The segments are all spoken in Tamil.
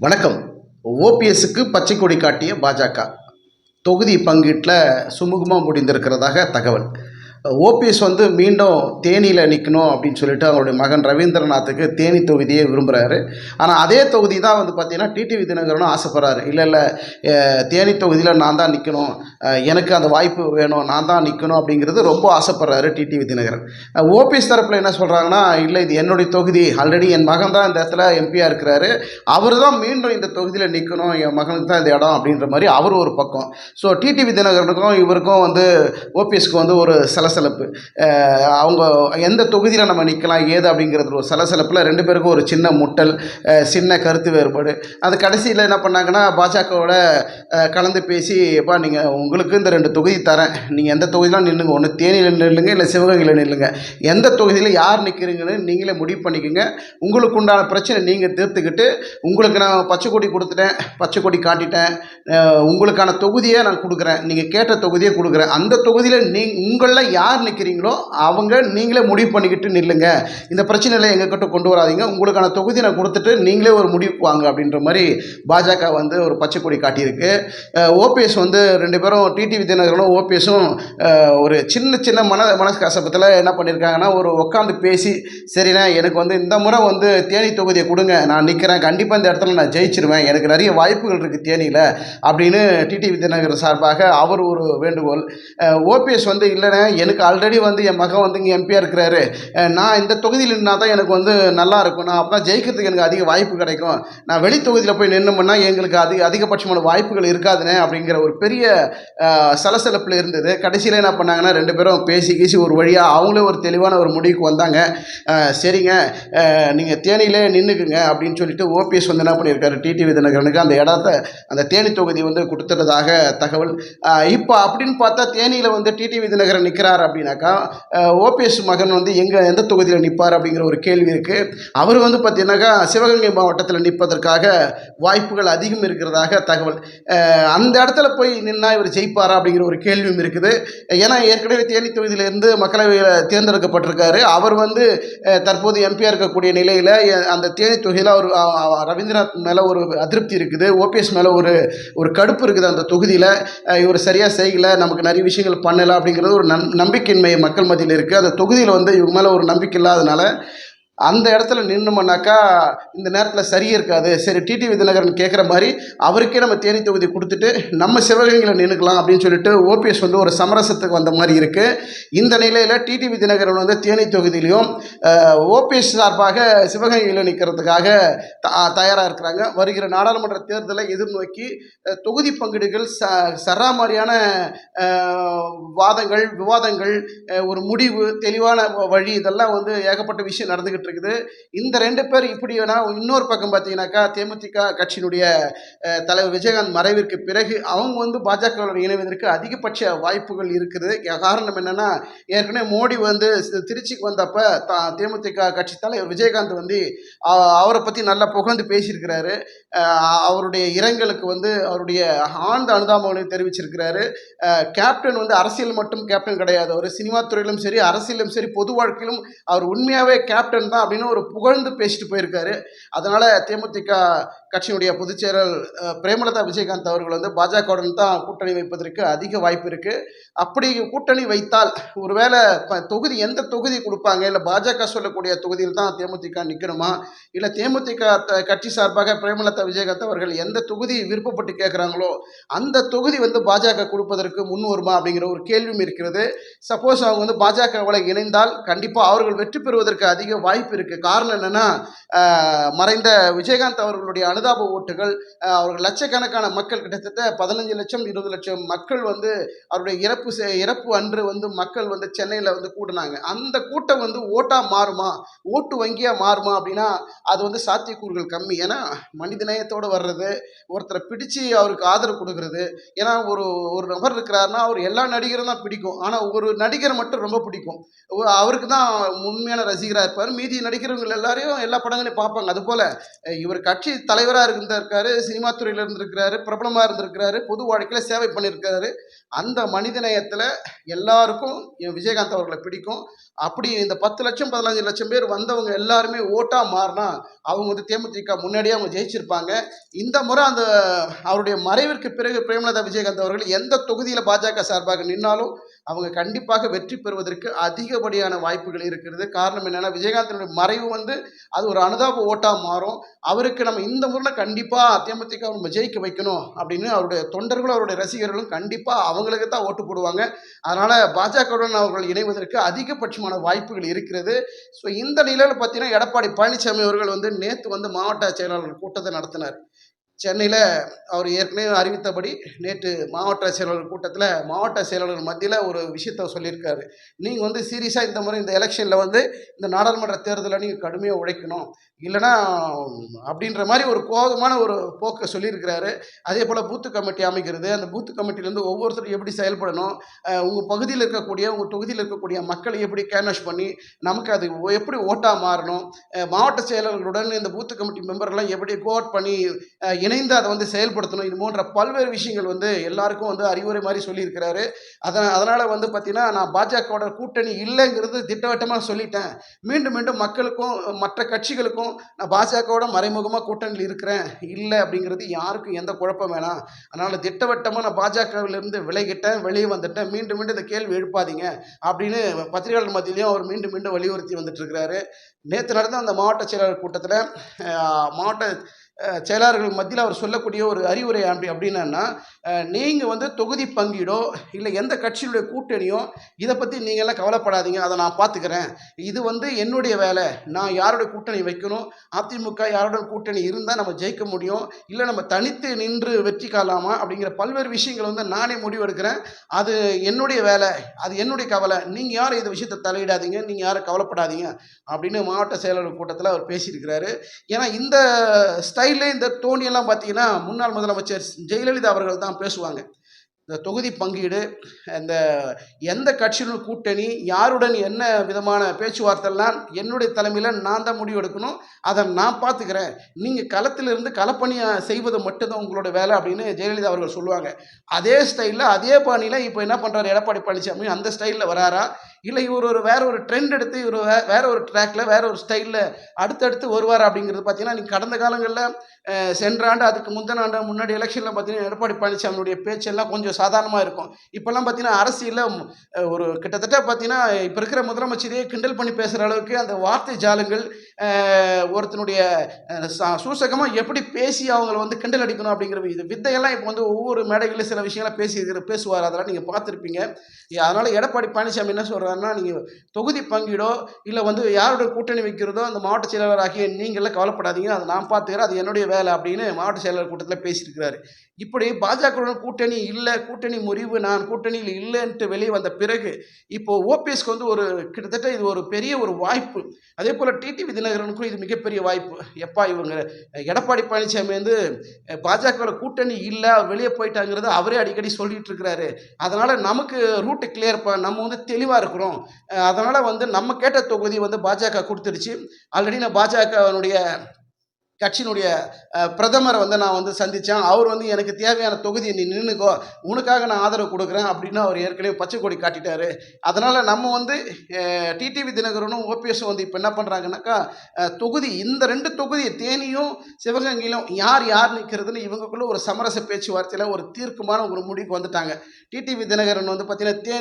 வணக்கம். ஓபிஎஸ்க்கு பச்சை கொடி காட்டிய பாஜக. தொகுதி பங்கீட்டில் சுமூகமாக முடிந்திருக்கிறதாக தகவல். ஓபிஎஸ் வந்து மீண்டும் தேனியில் நிற்கணும் அப்படின்னு சொல்லிட்டு அவருடைய மகன் ரவீந்திரநாத்துக்கு தேனி தொகுதியே விரும்புகிறாரு ஆனால் அதே தொகுதி தான் வந்து பார்த்தீங்கன்னா டிடிவி தினகரனும் ஆசைப்படுறாரு. இல்லை இல்லை தேனி தொகுதியில் நான் தான் நிற்கணும் எனக்கு அந்த வாய்ப்பு வேணும். நான் தான் நிற்கணும் அப்படிங்கிறது ரொம்ப ஆசைப்படுறாரு டிடிவி தினகரன் ஓபிஎஸ் தரப்பில் என்ன சொல்கிறாங்கன்னா இல்லை இது என்னுடைய தொகுதி. ஆல்ரெடி என் மகன் தான் இந்த இடத்துல எம்பியாக இருக்கிறாரு. அவர் தான் மீண்டும் இந்த தொகுதியில் நிற்கணும் என் மகனுக்கு தான் இந்த இடம் அப்படின்ற மாதிரி அவர் ஒரு பக்கம். ஸோ டிடிவி தினகரனுக்கும் இவருக்கும் வந்து ஓபிஎஸ்க்கு வந்து ஒரு சில சலசலப்பு. அவங்க எந்த தொகுதியில் நம்ம நிற்கலாம் ஏது அப்படிங்கிறது ஒரு சலசலப்பில் ரெண்டு பேருக்கும் ஒரு சின்ன முட்டல் சின்ன கருத்து வேறுபாடு. அது கடைசியில் என்ன பண்ணாங்கன்னா பாஜகவோட கலந்து பேசி எப்பா நீங்கள் உங்களுக்கு இந்த ரெண்டு தொகுதி தரேன். நீங்கள் எந்த தொகுதியெலாம் நில்லுங்க? ஒன்று தேனியில் நில்லுங்க இல்லை சிவகங்கையில் நில்லுங்க. எந்த தொகுதியில் யார் நிற்கிறீங்கன்னு நீங்களே முடிவு பண்ணிக்கோங்க. உங்களுக்கு உண்டான பிரச்சனை நீங்கள் தீர்த்துக்கிட்டு உங்களுக்கு நான் பச்சை கொடி கொடுத்துட்டேன் பச்சை கொடி காட்டிட்டேன் உங்களுக்கான தொகுதியை நான் கொடுக்குறேன். நீங்கள் கேட்ட தொகுதியை கொடுக்குறேன். அந்த தொகுதியில் நீ உங்களில் யார் நிற்கிறீங்களோ அவங்க நீங்களே முடிவு பண்ணிக்கிட்டு நில்லுங்க. இந்த பிரச்சனையில் எங்ககிட்ட கொண்டு வராதீங்க. உங்களுக்கான தொகுதி நான் கொடுத்துட்டு நீங்களே ஒரு முடிவுக்கு வாங்க அப்படின்ற மாதிரி பாஜக வந்து ஒரு பச்சை கொடி காட்டியிருக்கு ஓபிஎஸ் வந்து ரெண்டு பேரும் டிடிவி தினகரனும் ஓபிஎஸும் ஒரு சின்ன சின்ன மன மனக்கசப்பத்தில் என்ன பண்ணியிருக்காங்கன்னா ஒரு உட்காந்து பேசி சரிண்ணா எனக்கு வந்து இந்த முறை வந்து தேனி தொகுதியை கொடுங்க. நான் நிற்கிறேன் கண்டிப்பாக இந்த இடத்துல நான் ஜெயிச்சிருவேன். எனக்கு நிறைய வாய்ப்புகள் இருக்குது தேனியில். அப்படின்னு டிடிவி தினகரன் சார்பாக அவர் ஒரு வேண்டுகோள். ஓபிஎஸ் வந்து இல்லைண்ணே எனக்கு ஆல்ரெடி வந்து என் மகன் வந்து இங்கே எம்பியாக இருக்கிறாரு. நான் இந்த தொகுதியில் நின்னா தான் எனக்கு வந்து நல்லா இருக்கும். நான் அப்போ ஜெயிக்கிறதுக்கு எனக்கு அதிக வாய்ப்பு கிடைக்கும். நான் வெளி தொகுதியில் போய் நின்னோம்னா எங்களுக்கு அதிக அதிகபட்சமான வாய்ப்புகள் இருக்காதுன்னு அப்படிங்கிற ஒரு பெரிய சலசலப்பில் இருந்தது. கடைசியில் என்ன பண்ணாங்கன்னா ரெண்டு பேரும் பேசி கீசி ஒரு வழியாக அவங்களே ஒரு தெளிவான ஒரு முடிவுக்கு வந்தாங்க. சரிங்க. நீங்கள் தேனியிலே நின்றுக்குங்க அப்படின்னு சொல்லிட்டு ஓபிஎஸ் வந்து என்ன பண்ணியிருக்காரு? டிடிவி தினகரனுக்கு அந்த இடத்த அந்த தேனி தொகுதி வந்து கொடுத்துட்டதாக தகவல். இப்போ அப்படின்னு பார்த்தா தேனியில் வந்து டிடிவி தினகரன் நிற்கிறார் அப்படின்னாக்கா ஓபிஎஸ் மகன் வந்து எங்கே எந்த தொகுதியில் நிற்பார் அப்படிங்கிற ஒரு கேள்வி இருக்குது அவர் வந்து பார்த்தீங்கன்னாக்கா சிவகங்கை மாவட்டத்தில் நிற்பதற்காக வாய்ப்புகள் அதிகம் இருக்கிறதாக தகவல். அந்த இடத்துல போய் நின்னா இவர் ஜெயிப்பாரா அப்படிங்கிற ஒரு கேள்வியும் இருக்குது. ஏன்னா ஏற்கனவே தேனி தொகுதியிலிருந்து மக்களவையில் தேர்ந்தெடுக்கப்பட்டிருக்காரு. அவர் வந்து தற்போது எம்பியாக இருக்கக்கூடிய நிலையில் அந்த தேனி தொகுதியில் அவர் ரவீந்திரநாத் மேலே ஒரு அதிருப்தி இருக்குது. ஓபிஎஸ் மேலே ஒரு ஒரு கடுப்பு இருக்குது அந்த தொகுதியில். இவர் சரியாக செய்யலை நமக்கு நிறைய விஷயங்கள் பண்ணலை அப்படிங்கிறது ஒரு நம் நம்பிக்கையின்மை மக்கள் மத்தியில் இருக்குது அந்த தொகுதியில் வந்து இவங்க மேலே ஒரு நம்பிக்கை இல்லாதனால அந்த இடத்துல நின்னோம்னாக்கா இந்த நேரத்தில் சரியே இருக்காது. சரி டிடி விதிநகரன் கேட்குற மாதிரி அவருக்கே நம்ம தேனி தொகுதி கொடுத்துட்டு நம்ம சிவகங்கையில் நின்றுக்கலாம் அப்படின்னு சொல்லிட்டு ஓபிஎஸ் வந்து ஒரு சமரசத்துக்கு வந்த மாதிரி இருக்குது இந்த நிலையில் டிடி விதிநகரன் வந்து தேனி தொகுதியிலையும் ஓபிஎஸ் சார்பாக சிவகங்கையில் நிற்கிறதுக்காக தயாராக இருக்கிறாங்க. வருகிற நாடாளுமன்ற தேர்தலை எதிர்நோக்கி தொகுதி பங்கீடுகள் ச சராமாரியான மாதிரியான வாதங்கள் விவாதங்கள் ஒரு முடிவு தெளிவான வழி இதெல்லாம் வந்து ஏகப்பட்ட விஷயம் நடந்துக்கிட்டு இருக்குது. இந்த ரெண்டு பேர் இப்படினா இன்னொரு பக்கம் பார்த்தீங்கன்னாக்கா தேமுதிக கட்சியினுடைய தலைவர் விஜயகாந்த் மறைவிற்கு பிறகு அவங்க வந்து பாஜகவுடன் இணைவதற்கு அதிகபட்ச வாய்ப்புகள் இருக்குது. காரணம் என்னன்னா ஏற்கனவே மோடி வந்து திருச்சிக்கு வந்தப்ப தா தேமுதிக கட்சி தலைவர் விஜயகாந்த் வந்து அவரை பற்றி நல்லா புகழ்ந்து பேசியிருக்கிறாரு. அவருடைய இரங்கலுக்கு வந்து அவருடைய ஆழ்ந்த அனுதாபங்களையும் தெரிவிச்சிருக்கிறாரு. கேப்டன் வந்து அரசியல் மட்டும் கேப்டன் கிடையாது. அவர் சினிமா துறையிலும் சரி அரசியலும் சரி பொது வாழ்க்கையிலும் அவர் உண்மையாகவே கேப்டன் தான். அப்படின்னு ஒரு புகழ்ந்து பேசிட்டு போயிருக்காரு. அதனால் தேமுதிக கட்சியினுடைய பொதுச்செயலர் பிரேமலதா விஜயகாந்த் அவர்கள் வந்து பாஜகவுடன் தான் கூட்டணி வைப்பதற்கு அதிக வாய்ப்பு இருக்குது அப்படி கூட்டணி வைத்தால் ஒருவேளை தொகுதி எந்த தொகுதி கொடுப்பாங்க? இல்லை பாஜக சொல்லக்கூடிய தொகுதியில் தான் தேமுதிக நிற்கணுமா இல்லை தேமுதிக த- கட்சி சார்பாக பிரேமலதா விஜயகாந்த் அவர்கள் எந்த தொகுதி விருப்பப்பட்டு கேட்குறாங்களோ அந்த தொகுதி வந்து பாஜக கொடுப்பதற்கு முன் வருமா? அப்படிங்கிற ஒரு கேள்வியும் இருக்கிறது. சப்போஸ் அவங்க வந்து பாஜகவில் இணைந்தால் கண்டிப்பாக அவர்கள் வெற்றி பெறுவதற்கு அதிக வாய்ப்பு இருக்குது காரணம் என்னென்னா மறைந்த விஜயகாந்த் அவர்களுடைய அனுதாப ஓட்டுகள் அவர்கள் லட்சக்கணக்கான மக்கள் கிட்டத்தட்ட பதினஞ்சு லட்சம் இருபது லட்சம் மக்கள் வந்து அவருடைய இறப்பு இறப்பு அன்று வந்து மக்கள் வந்து சென்னையில் வந்து கூட்டினாங்க அந்த கூட்டம் வந்து ஓட்டாக மாறுமா? ஓட்டு வங்கியாக மாறுமா? அப்படின்னா அது வந்து சாத்தியக்கூறுகள் கம்மி. ஏன்னா மனிதநேயத்தோடு வர்றது ஒருத்தரை பிடிச்சு அவருக்கு ஆதரவு கொடுக்கறது ஏன்னா ஒரு ஒரு நபர் இருக்கிறாருன்னா அவர் எல்லா நடிகரும் தான் பிடிக்கும். ஆனால் ஒரு நடிகர் மட்டும் ரொம்ப பிடிக்கும். அவருக்கு தான் உண்மையான ரசிகராக இருப்பார். மீதி நடிக்கிறவங்க எல்லாரையும் எல்லா படங்களையும் பார்ப்பாங்க. அதுபோல் இவர் கட்சி தலைவராக இருந்திருக்காரு சினிமா துறையில் இருந்திருக்கிறாரு பிரபலமாக இருந்திருக்கிறாரு பொது வாழ்க்கையில் சேவை பண்ணியிருக்காரு அந்த மனிதநேயத்தில் எல்லாருக்கும் என் விஜயகாந்த் அவர்களை பிடிக்கும். அப்படி இந்த பத்து லட்சம் பதினஞ்சு லட்சம் பேர் வந்தவங்க எல்லாருமே ஓட்டாக மாறினா அவங்க வந்து தேமுதிக முன்னாடியே அவங்க ஜெயிச்சிருப்பாங்க. இந்த முறை அந்த அவருடைய மறைவிற்கு பிறகு பிரேமலதா விஜயகாந்த் அவர்கள் எந்த தொகுதியில் பாஜக சார்பாக நின்னாலும் அவங்க கண்டிப்பாக வெற்றி பெறுவதற்கு அதிகப்படியான வாய்ப்புகள் இருக்கிறது. காரணம் என்னன்னா விஜயகாந்தனுடைய மறைவு வந்து அது ஒரு அனுதாப ஓட்டாக மாறும். அவருக்கு நம்ம இந்த முறையில் கண்டிப்பாக தேமுதிக நம்ம ஜெயிக்க வைக்கணும் அப்படின்னு அவருடைய தொண்டர்களும் அவருடைய ரசிகர்களும் கண்டிப்பாக அவங்களுக்கு தான் ஓட்டு போடுவாங்க. அதனால் பாஜகவுடன் அவர்கள் இணைவதற்கு அதிகபட்சமான வாய்ப்புகள் இருக்கிறது. ஸோ இந்த நிலையில் பார்த்தீங்கன்னா எடப்பாடி பழனிசாமி அவர்கள் வந்து நேற்று வந்து மாவட்ட செயலாளர் கூட்டத்தை நடத்தினார். சென்னையில் அவர் ஏற்கனவே அறிவித்தபடி நேற்று மாவட்ட செயலாளர் கூட்டத்தில் மாவட்ட செயலாளர் மத்தியில் ஒரு விஷயத்த சொல்லியிருக்காரு. நீங்கள் வந்து சீரியஸாக இந்த முறை இந்த எலெக்ஷனில் வந்து இந்த நாடாளுமன்ற தேர்தலில் நீங்கள் கடுமையாக உழைக்கணும். இல்லைன்னா அப்படின்ற மாதிரி ஒரு கோபமான ஒரு போக்கை சொல்லியிருக்கிறாரு. அதே போல் பூத்து கமிட்டி அமைக்கிறது. அந்த பூத்து கமிட்டிலேருந்து ஒவ்வொருத்தரும் எப்படி செயல்படணும்? உங்கள் பகுதியில் இருக்கக்கூடிய உங்கள் தொகுதியில் இருக்கக்கூடிய மக்களை எப்படி கேன்வாஷ் பண்ணி நமக்கு அது எப்படி ஓட்டாக மாறணும்? மாவட்ட செயலாளர்களுடன் இந்த பூத்து கமிட்டி மெம்பர்லாம் எப்படி கோட் பண்ணி இணைந்து அதை வந்து செயல்படுத்தணும். இது போன்ற பல்வேறு விஷயங்கள் வந்து எல்லாருக்கும் வந்து அறிவுரை மாதிரி சொல்லியிருக்கிறாரு. அதனால் அதனால் வந்து பார்த்திங்கன்னா நான் பாஜகவோட கூட்டணி இல்லைங்கிறது திட்டவட்டமாக சொல்லிட்டேன். மீண்டும் மீண்டும் மக்களுக்கும் மற்ற கட்சிகளுக்கும் நான் பாஜகவோட மறைமுகமாக கூட்டணியில் இருக்கிறேன். இல்லை அப்படிங்கிறது யாருக்கும் எந்த குழப்பம் வேணாம். அதனால் திட்டவட்டமாக நான் பாஜகவிலிருந்து விலகிட்டேன் வெளியே வந்துட்டேன். மீண்டும் மீண்டும் இந்த கேள்வி எழுப்பாதீங்க அப்படின்னு பத்திரிகையாளர் மத்தியிலையும் அவர் மீண்டும் மீண்டும் வலியுறுத்தி வந்துட்டு இருக்கிறாரு. நேற்று நடந்த அந்த மாவட்ட செயலாளர் கூட்டத்தில் மாவட்ட செயலாளர்கள் மத்தியில் அவர் சொல்லக்கூடிய ஒரு அறிவுரை அப்படி அப்படின்னா நீங்கள் வந்து தொகுதி பங்கீடோ இல்லை எந்த கட்சியினுடைய கூட்டணியோ இதை பற்றி நீங்கள்லாம் கவலைப்படாதீங்க. அதை நான் பார்த்துக்கிறேன். இது வந்து என்னுடைய வேலை. நான் யாருடைய கூட்டணி வைக்கணும்? அதிமுக யாரோட கூட்டணி இருந்தால் நம்ம ஜெயிக்க முடியும்? இல்லை நம்ம தனித்து நின்று வெற்றி காலாமா அப்படிங்கிற பல்வேறு விஷயங்கள் வந்து நானே முடிவெடுக்கிறேன் அது என்னுடைய வேலை. அது என்னுடைய கவலை. நீங்கள் யாரும் இந்த விஷயத்தை தலையிடாதீங்க. நீங்கள் யாரும் கவலைப்படாதீங்க. அப்படின்னு மாவட்ட செயலாளர் கூட்டத்தில் அவர் பேசியிருக்கிறாரு. ஏன்னா இந்த ஸ்டைல்லே இந்த தோணியெல்லாம் பார்த்தீங்கன்னா முன்னாள் முதலமைச்சர் ஜெயலலிதா அவர்கள் தான் பேசுவாங்க. இந்த தொகுதி பங்கீடு இந்த எந்த கட்சியுடன் கூட்டணி யாருடன் என்ன விதமான பேச்சுவார்த்தைலாம் என்னுடைய தலைமையில் நான் தான் முடிவு எடுக்கணும். அதை நான் பார்த்துக்கிறேன். நீங்கள் களத்திலிருந்து களப்பணியை செய்வது மட்டும்தான் உங்களோட வேலை அப்படின்னு ஜெயலலிதா அவர்கள் சொல்லுவாங்க. அதே ஸ்டைலில் அதே பாணியில் இப்போ என்ன பண்ணுறாரு எடப்பாடி பழனிசாமி அந்த ஸ்டைலில் வராரா? இல்லை இவர் ஒரு வேற ஒரு ட்ரெண்ட் எடுத்து இவர் வேற ஒரு ட்ராக்ல வேற ஒரு ஸ்டைலில் அடுத்தடுத்து வருவார் அப்படிங்கிறது பார்த்தீங்கன்னா நீங்கள் கடந்த காலங்களில் சென்ற ஆண்டு அதுக்கு முந்தின ஆண்டு முன்னாடி எலெக்ஷனில் பார்த்தீங்கன்னா எடப்பாடி பழனிசாமியுடைய பேச்செல்லாம் கொஞ்சம் சாதாரணமாக இருக்கும். இப்போல்லாம் பார்த்தீங்கன்னா அரசியலில் ஒரு கிட்டத்தட்ட பார்த்தீங்கன்னா இப்போ இருக்கிற முதலமைச்சரையே கிண்டல் பண்ணி பேசுகிற அளவுக்கு அந்த வார்த்தை ஜாலங்கள் ஒருத்தனுடைய சூசகமாக எப்படி பேசி அவங்களை வந்து கிண்டல் அடிக்கணும் அப்படிங்கிற இது வித்தையெல்லாம் இப்போ வந்து ஒவ்வொரு மேடைகளில் சில விஷயங்களை பேசி பேசுவார். அதெல்லாம் நீங்கள் பார்த்துருப்பீங்க. அதனால் எடப்பாடி பழனிசாமி என்ன சொல்கிறாருன்னா நீங்கள் தொகுதி பங்கீடோ இல்லை வந்து யாரோட கூட்டணி வைக்கிறதோ அந்த மாவட்ட செயலாளர் ஆகிய கவலைப்படாதீங்க. அதை நான் பார்த்துக்கிறேன். அது என்னுடைய வேலை அப்படின்னு மாவட்ட செயலாளர் கூட்டத்தில் பேசியிருக்கிறாரு. இப்படி பாஜகவுடன் கூட்டணி இல்லை கூட்டணி முறிவு நான் கூட்டணியில் இல்லைன்ட்டு வெளியே வந்த பிறகு இப்போ ஓபிஎஸ்க்கு வந்து ஒரு கிட்டத்தட்ட இது ஒரு பெரிய ஒரு வாய்ப்பு. அதே போல் டிடிவி தினகரனுக்கும் இது மிகப்பெரிய வாய்ப்பு. எப்பா இவங்க எடப்பாடி பழனிசாமி வந்து பாஜகவில் கூட்டணி இல்லை வெளியே போயிட்டாங்கிறத அவரே அடிக்கடி சொல்லிட்டு இருக்கிறாரு. அதனால் நமக்கு ரூட்டு கிளியர் ப நம்ம வந்து தெளிவாக இருக்கிறோம். அதனால் வந்து நம்ம கேட்ட தொகுதி வந்து பாஜக கொடுத்துருச்சு ஆல்ரெடி நான் பாஜகவினுடைய கட்சியினுடைய பிரதமரை வந்து நான் வந்து சந்தித்தேன் அவர் வந்து எனக்கு தேவையான தொகுதியை நீ நின்றுக்கோ உனக்காக நான் ஆதரவு கொடுக்குறேன் அப்படின்னு அவர் ஏற்கனவே பச்சை கொடி காட்டிட்டாரு. அதனால் நம்ம வந்து டிடிவி தினகரனும் ஓபிஎஸும் வந்து இப்போ என்ன பண்ணுறாங்கனாக்கா தொகுதி இந்த ரெண்டு தொகுதி தேனியும் சிவகங்கையிலும் யார் யார் நிற்கிறதுன்னு இவங்களுக்குள்ள ஒரு சமரச பேச்சுவார்த்தையில் ஒரு தீர்க்கமான ஒரு முடிவுக்கு வந்துட்டாங்க. டிடிவி தினகரன் வந்து பார்த்திங்கன்னா தே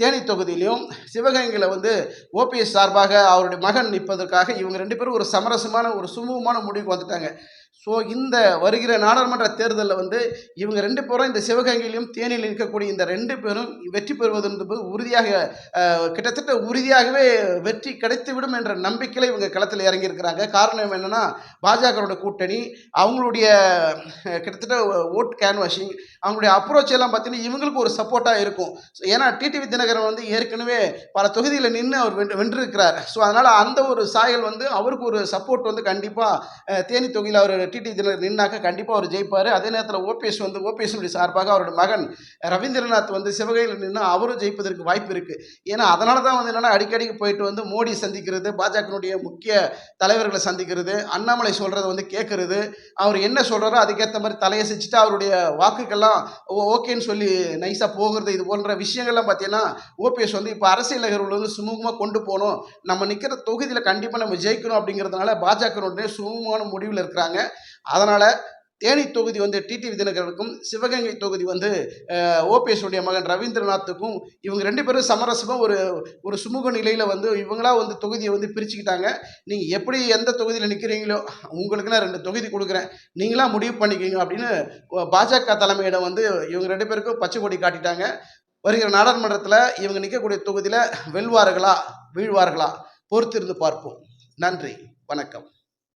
தேனி தொகுதியிலையும் சிவகங்கையில் வந்து ஓபிஎஸ் சார்பாக அவருடைய மகன் நிற்பதற்காக இவங்க ரெண்டு பேரும் ஒரு சமரசமான ஒரு சுமூகமான முடிவுக்கு வந்துட்டாங்க ஸோ இந்த வருகிற நாடாளுமன்ற தேர்தலில் வந்து இவங்க ரெண்டு பேரும் இந்த சிவகங்கையிலும் தேனியில் இருக்கக்கூடிய இந்த ரெண்டு பேரும் வெற்றி பெறுவது என்பது உறுதியாக கிட்டத்தட்ட உறுதியாகவே வெற்றி கிடைத்துவிடும் என்ற நம்பிக்கையில் இவங்க களத்தில் இறங்கியிருக்கிறாங்க. காரணம் என்னென்னா பாஜகவோட கூட்டணி அவங்களுடைய கிட்டத்தட்ட ஓட் கேன்வாஷிங் அவங்களுடைய அப்ரோச் எல்லாம் பார்த்தீங்கன்னா இவங்களுக்கு ஒரு சப்போர்ட்டாக இருக்கும். ஏன்னா டிடிவி தினகரன் வந்து ஏற்கனவே பல தொகுதியில் நின்று அவர் வென்று வென்றிருக்கிறார். ஸோ அதனால் அந்த ஒரு சாயல் வந்து அவருக்கு ஒரு சப்போர்ட் வந்து கண்டிப்பாக தேனி தொகுதியில் அவர் டிடி தினர் நின்னாக்க கண்டிப்பாக அவர் ஜெயிப்பார். அதே நேரத்தில் ஓபிஎஸ் வந்து ஓபிஎஸ்னுடைய சார்பாக அவருடைய மகன் ரவீந்திரநாத் வந்து சிவகையில் நின்று அவரும் ஜெயிப்பதற்கு வாய்ப்பு இருக்குது ஏன்னா அதனால தான் வந்து என்னென்னா அடிக்கடிக்கு போயிட்டு வந்து மோடி சந்திக்கிறது பாஜகனுடைய முக்கிய தலைவர்களை சந்திக்கிறது அண்ணாமலை சொல்கிறத வந்து கேட்குறது அவர் என்ன சொல்கிறாரோ அதுக்கேற்ற மாதிரி தலையை செஞ்சுட்டு அவருடைய வாக்குக்கெல்லாம் ஓ- ஓகேன்னு சொல்லி நைஸாக போகிறது இது போன்ற விஷயங்கள்லாம் பார்த்தீங்கன்னா ஓபிஎஸ் வந்து இப்போ அரசியல் நகர்வுகள் வந்து சுமூகமாக கொண்டு போகணும். நம்ம நிற்கிற தொகுதியில் கண்டிப்பாக நம்ம ஜெயிக்கணும் அப்படிங்கிறதுனால பாஜகனுடைய சுமூகமான முடிவில் இருக்கிறாங்க. அதனால் தேனி தொகுதி வந்து டிடிவி தினகரனுக்கும் சிவகங்கை தொகுதி வந்து ஓபிஎஸ் உடைய மகன் ரவீந்திரநாத்துக்கும் இவங்க ரெண்டு பேரும் சமரசமாக ஒரு ஒரு சுமூக நிலையில் வந்து இவங்களா வந்து தொகுதியை வந்து பிரிச்சுக்கிட்டாங்க. நீங்கள் எப்படி எந்த தொகுதியில் நிற்கிறீங்களோ உங்களுக்கு நான் ரெண்டு தொகுதி கொடுக்குறேன். நீங்களா முடிவு பண்ணிக்கிங்க அப்படின்னு பாஜக தலைமையிடம் வந்து இவங்க ரெண்டு பேருக்கும் பச்சை கொடி காட்டிட்டாங்க. வருகிற நாடாளுமன்றத்தில் இவங்க நிற்கக்கூடிய தொகுதியில் வெல்வார்களா வீழ்வார்களா பொறுத்திருந்து பார்ப்போம். நன்றி வணக்கம்.